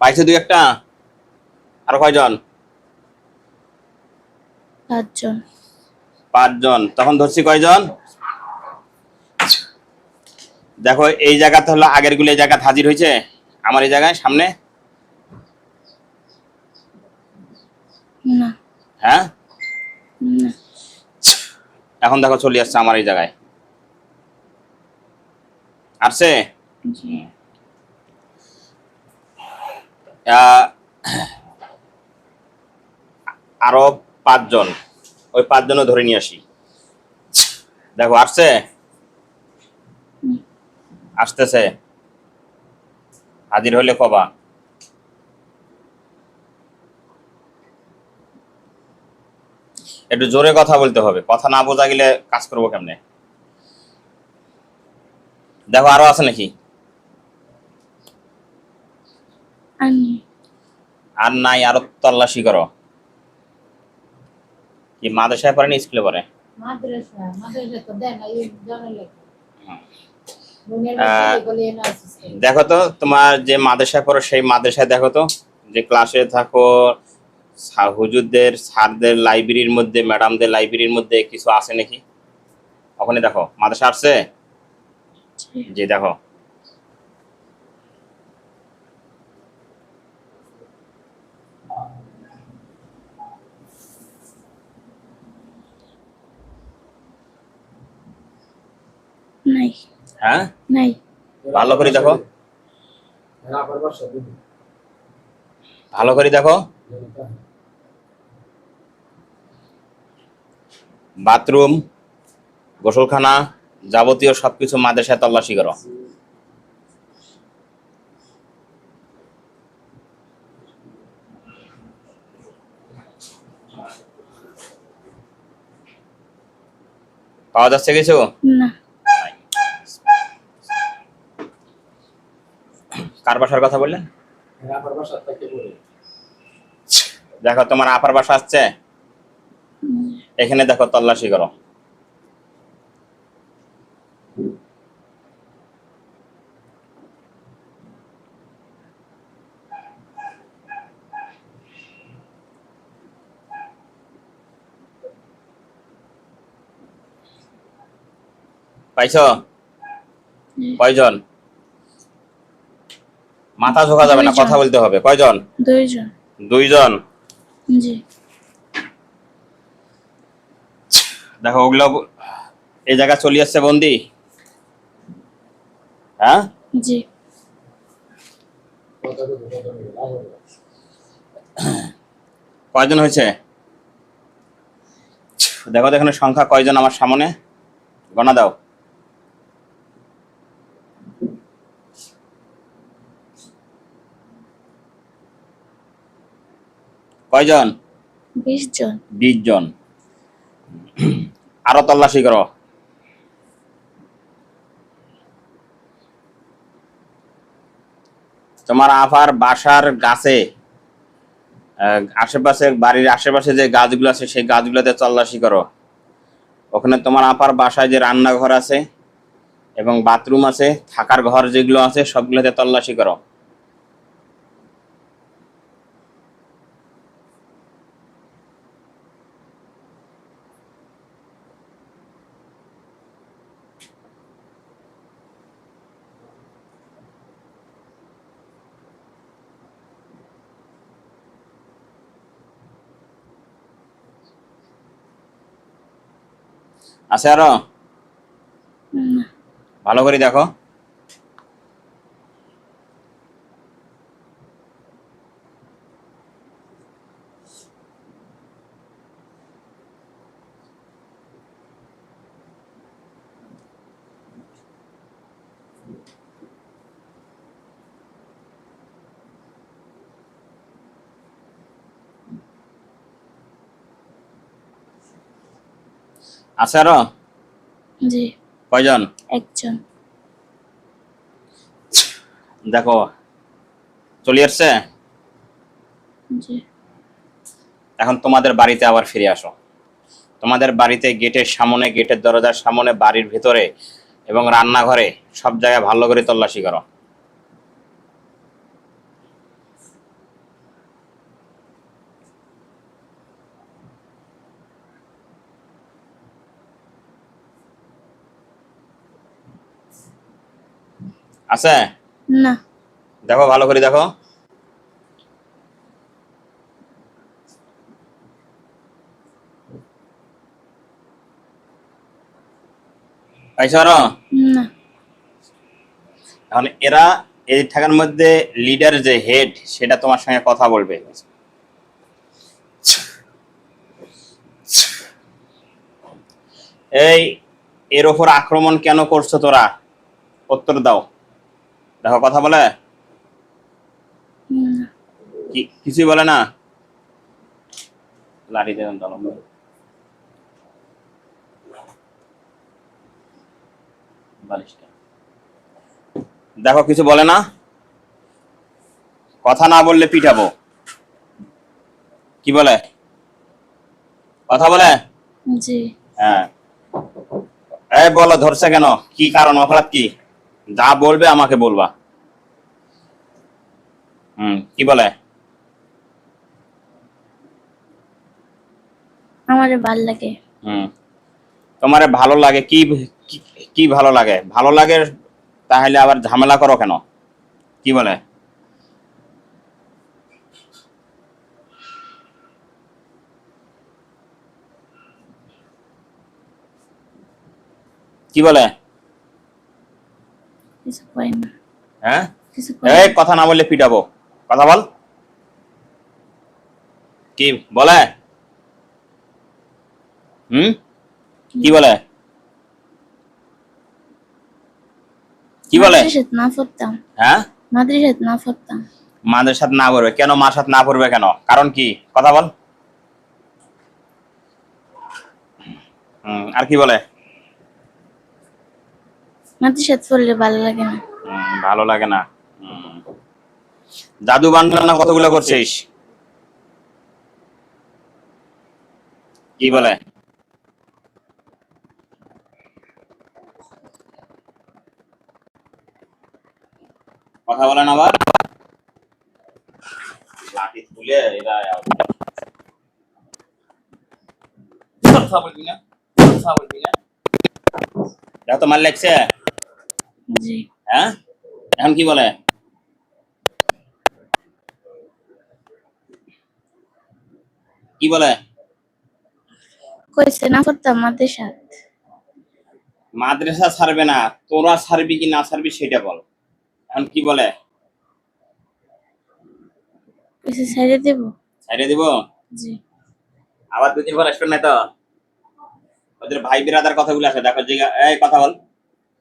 পাইছে দুই একটা? আর কয়জন? পাঁচজন। পাঁচজন। তখন ধরছি কয়জন? দেখো এই জায়গাতে হলো আগেরগুলো এই জায়গাতে হাজির হয়েছে। আমার এই জায়গায় সামনে? হ্যাঁ? এখন দেখো চলে আসছে আমার এই জায়গায়। আসছে? জি। আরও পাঁচজন, ওই পাঁচজনও ধরে নিয়ে আসি। দেখো, আসছে? আসতেছে। হাজির হইলে কবা। একটু জোরে কথা বলতে হবে, কথা না বোঝা গেলে কাজ করব কেমনে? দেখো, আরও আছে নাকি? আর নাই আরও তল্লাশি করো। কি মাদ্রাসায় পড়ে না স্কুলে পড়ে? আসছে দেখো তো তোমার যে মাদ্রাসায় পড়ো সেই মাদ্রাসায় দেখো তো যে ক্লাসে থাকো হুজুরদের স্যারদের লাইব্রেরির মধ্যে ম্যাডামদের লাইব্রেরির মধ্যে কিছু আছে নাকি? ওখানে দেখো মাদ্রাসা আসছে? জি জি দেখো নাই হ্যাঁ? নাই। ভালো করে দেখো। ভালো করে দেখো। বাথরুম গোসলখানা যাবতীয় সবকিছু মাদ্রাসায় তল্লাশি করো। পাওয়া যাচ্ছে কিছু? না। কার বাসার কথা বললেন? দেখো তোমার আপার বাসা আসছে? এখানে দেখো তল্লাশি করো। পাইছ? কয়জন? মাথা ঝোকা যাবে না কথা বলতে হবে। কয়জন? দুইজন। দুইজন। জি। দেখো ওগুলো এই জায়গা চলে আসছে বন্দি? হ্যাঁ? জি। কয়জন হয়েছে? দেখো এখানে সংখ্যা কয়জন আমার সামনে? গণা দাও। কয়জন? বিশ জন। বিশ জন। আরও তল্লাশি করো। তোমার আফার বাসার গাছে আশেপাশে বাড়ির আশেপাশে যে গাছগুলো আছে সেই গাছগুলোতে তল্লাশি করো। ওখানে তোমার আপার বাসায় যে রান্নাঘর আছে এবং বাথরুম আছে থাকার ঘর যেগুলো আছে সবগুলোতে তল্লাশি করো। আছে আরও? ভালো করে দেখো। আছে আরও? জি। কয়জন? একজন। দেখো চলে আসছে? জি। এখন তোমাদের বাড়িতে আবার ফিরে আসো। তোমাদের বাড়িতে গেটের সামনে গেটের দরজার সামনে বাড়ির ভিতরে এবং রান্নাঘরে সব জায়গায় ভালো করে তল্লাশি করো। আছে? না। দেখো ভালো করে দেখো। না। এখন এরা এই ঠাকার মধ্যে লিডার যে হেড সেটা তোমার সঙ্গে কথা বলবে। এই এর ওপর আক্রমণ কেন করছ তোরা? উত্তর দাও। দেখো কথা বলে। কি কিছুই বলে না। লাঠি দেবেন বালিশটা। দেখো কিছু বলে না। কথা না বললে পিঠাবো কি বলে? কথা বলে? জি। হ্যাঁ। এই বলো ধরছে কেন? কি কারণ? অপরাধ কি? যা বলবে আমাকে বলবা। হুম কি বলে? আমারে ভালো লাগে। হুম তোমার ভালো লাগে কি কি- কি ভালো লাগে? ভালো লাগে তাহলে আবার ঝামেলা করো কেন? কি বলে? কি বলে? কয় না হ্যাঁ এই কথা না বললে পিটাবো। কথা বল। কি বলে? হুম? কি বলে? কি বলে? মাদ্রাসাত না পড়তাম। হ্যাঁ? মাদ্রাসাত না পড়তাম। না পড়বে। কেন মার সাথে না পড়বে কেন? কারণ কি? কথা বল। আর কি বলে? মাদ্রাসাত পড়লে ভালো লাগে না। ভালো লাগে না। জাদু বান্ডানা কতগুলো করছিস? কি বলে? কথা বলেন আবার। লাঠি তুলে এরা কথা বলবি না? কথা বলবি না? দেখো তো মার লাগছে? জি। হ্যাঁ? এখন কি বলে? কি বলে? কইছে না পড়তাম মাদ্রাসাত। মাদ্রাসা ছাড়বে না তোরা ছাড়বি কি না ছাড়বি সেটা বল। এখন কি বলে? কইছে ছেড়ে দেব। ছাইড়ে দিব? জি। আবার দুদিন পর আসবেন না তো? ওদের ভাই বিরাদার কথাগুলো আছে দেখো জিগা এই কথা বল।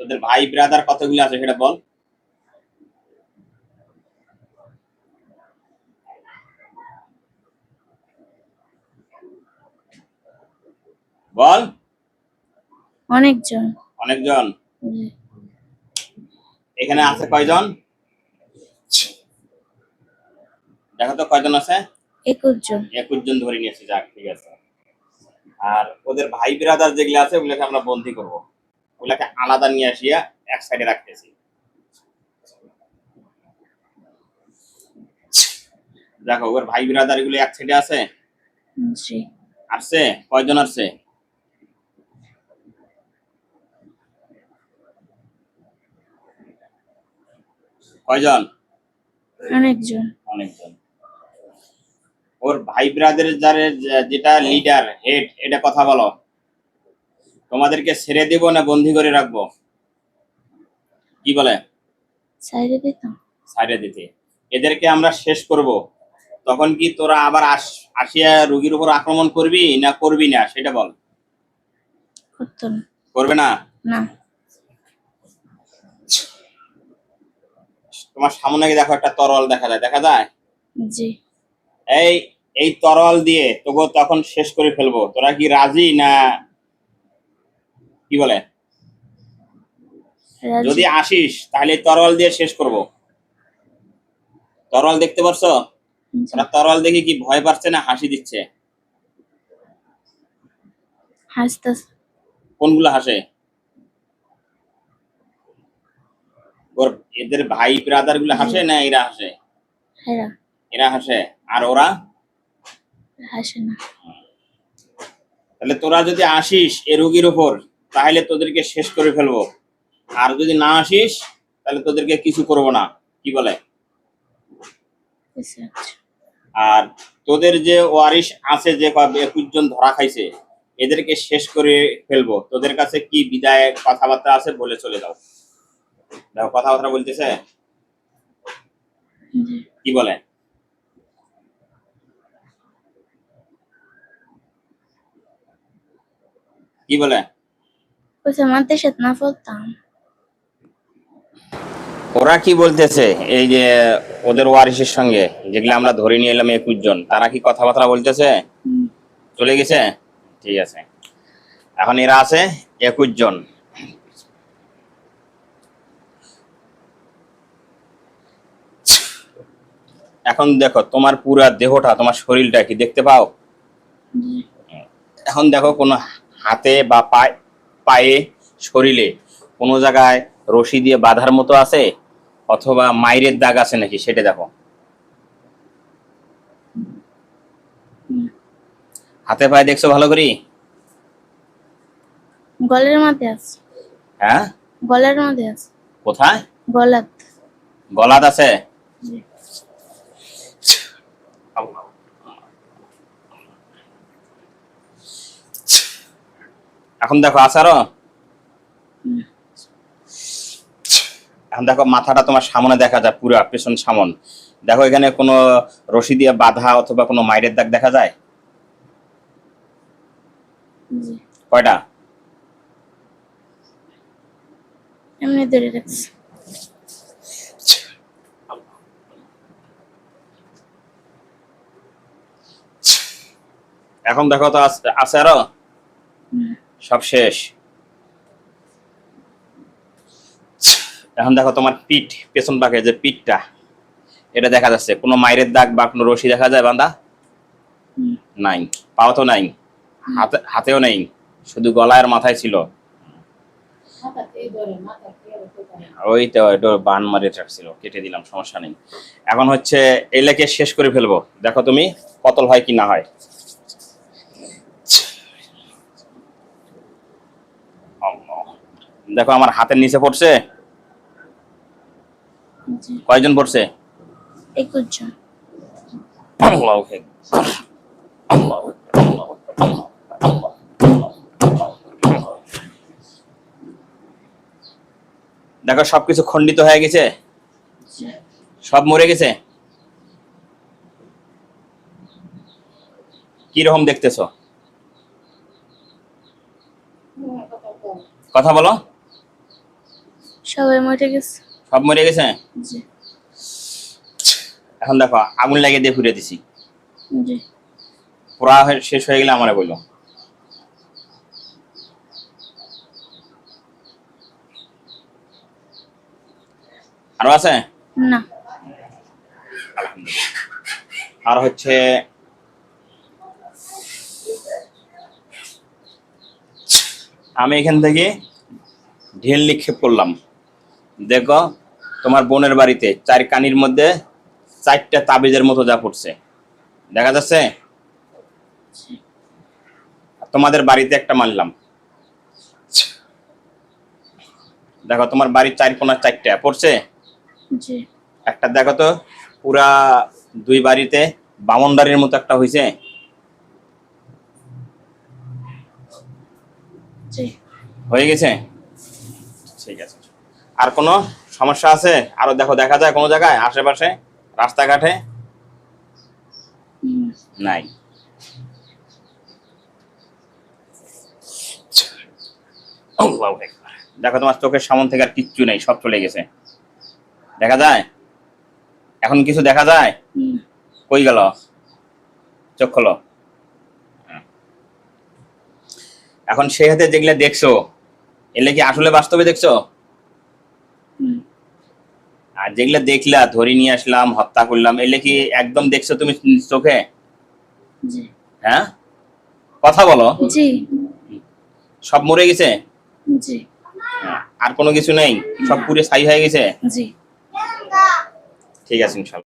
তোদের ভাই বিরাদার কথাগুলো আছে সেটা বল। বল। অনেকজন। অনেকজন? এখানে আছে কয়জন? দেখো তো কয়জন আছে? একুশ জন। একুশ জন ধরে নিয়েছি যাক ঠিক আছে। আর ওদের ভাই বিরাদার যেগুলো আছে ওগুলোকে আমরা বন্দি করব। ওগুলোকে আলাদা নিয়ে আসিয়া এক সাইডে রাখতেছি। দেখো ওর ভাই বিরাদার এগুলো এক সাইডে আছে? আসছে? কয়জন আসছে? কয়জন? অনেকজন। অনেকজন। ওর ভাই ব্রাদের যারে যেটা লিডার হেড এটা কথা বলো। তোমাদেরকে ছেড়ে দিব না বন্দি করে রাখব? কি বলে? ছেড়ে দিতাম। সাইডে দিতে। এদেরকে আমরা শেষ করব। তখন কি তোরা আবার আস আসিয়া রুগীর উপর আক্রমণ করবি না করবি না? সেটা বল। করবে না? না। তোমার সামনে দেখো একটা তরল দেখা যায় দেখা যায়? জি। এই এই তরল দিয়ে তোকে তখন শেষ করে ফেলব। তোরা কি রাজি না কি বলে? যদি আসিস তাহলে তরল দিয়ে শেষ করব। তরল দেখতে পারছ। ওরা তরল দেখে কি ভয় পাচ্ছে না হাসি দিচ্ছে? হাসতাছে। কোনগুলো হাসে ওর এদের ভাই ব্রাদারগুলো হাসে না এরা হাসে? এরা। হাসে। আর ওরা? হাসে না। তাহলে তোরা যদি আসিস এ রোগীর উপর তাহলে তোদেরকে শেষ করে ফেলব। আর যদি না আসিস তাহলে তোদেরকে কিছু করব না। কি বলে? আর তোদের যে ওয়ারিশ আছে যে একুশ জন ধরা খাইছে এদেরকে শেষ করে ফেলব। তোদের কাছে কি বিদায় কথাবার্তা আছে বলে চলে যাও। দেখো কথাবার্তা বলতেছে? কি বলে? কি বলে? না ওরা কি বলতেছে? এই যে ওদের ওয়ারিসের সঙ্গে যেগুলো আমরা ধরে নিয়ে এলাম একুশ জন তারা কি কথাবার্তা বলতেছে? চলে গেছে? ঠিক আছে। এখন এরা আছে একুশ জন। এখন দেখো তোমার পুরা দেহটা তোমার শরীরটা কি দেখতে পাও? এখন দেখো কোনো হাতে বা পায়ে পায়ে শরীরে কোনো জায়গায় রশি দিয়ে বাঁধার মতো আছে? অথবা মাইরের দাগ আছে নাকি? সেটা দেখো। হাতে পায়ে দেখছ ভালো করি? গলের মধ্যে আছে। হ্যাঁ? গলের মধ্যে আছে। কোথায়? গলাত গলাত আছে জি এখন দেখো আসারও হুম। এখন দেখো মাথাটা তোমার সামনে দেখা যায় পুরো পেছন সামন। দেখো এখানে কোনো রশি দিয়ে বাঁধা অথবা কোনো মাইরের দাগ দেখা যায়? কয়টা? এমনি ধরে রাখছি। এখন দেখো তো আছে আরও সব শেষ। এখন দেখো তোমার পিঠ, পেছন পাকে যে পিঠটা, এটা দেখা যাচ্ছে। কোনো মাইরের দাগ বা কোনো রশি দেখা যায় বান্দা? নাই। পাও তো নাই। হাতে, হাতেও নেই। শুধু গলায় মাথায় ছিল। ওই তো বান মারিয়ে রাখছিল কেটে দিলাম, সমস্যা নেই। এখন হচ্ছে এই শেষ করে ফেলব। দেখো তুমি কতল হয় কি না হয়। দেখো আমার হাতের নিচে পড়ছে? কয়জন পড়ছে। দেখো সবকিছু খণ্ডিত হয়ে গেছে? সব মরে গেছে? কি রকম দেখতেছো কথা বলো। সবাই মরে গেছে। সব মরে গেছে? জি। এখন দেখো আগুন লাগিয়ে দিয়ে ঘুরে দিছি। জি। পোড়া শেষ হয়ে গেলে আমারে বলল আরও আছে? না। আর হচ্ছে আমি এখান থেকে ঢেল নিক্ষেপ করলাম। দেখো তোমার বোনের বাড়িতে চার কানির মধ্যে চারটা তাবিজের মতো যা পড়ছে দেখা যাচ্ছে? তোমাদের বাড়িতে একটা মারলাম দেখো তোমার বাড়ির চার কোনার চারটা পড়ছে? একটা দেখো তো পুরা দুই বাড়িতে বামনদারির মতো একটা হয়েছে হয়ে গেছে? ঠিক আছে। আর কোনো সমস্যা আছে? আরও দেখো, দেখা যায় কোনো জায়গায়, আশেপাশে, রাস্তাঘাটে? নাই। দেখো, তোমার চোখের সামন থেকে আর কিচ্ছু নেই, সব চলে গেছে। দেখা যায়? এখন কিছু দেখা যায়? কই গেল? চোখ খোলো। এখন সেই হাতে যেগুলা দেখছ এলে কি আসলে বাস্তবে দেখছ? আর যেগুলো দেখলা ধরে নিয়ে আসলাম হত্যা করলাম এলে কি একদম দেখছ তুমি চোখে? হ্যাঁ? কথা বলো। সব মরে গেছে? আর কোনো কিছু নেই? সব পুরে সাই হয়ে গেছে? ঠিক আছে ইনশাল্লাহ।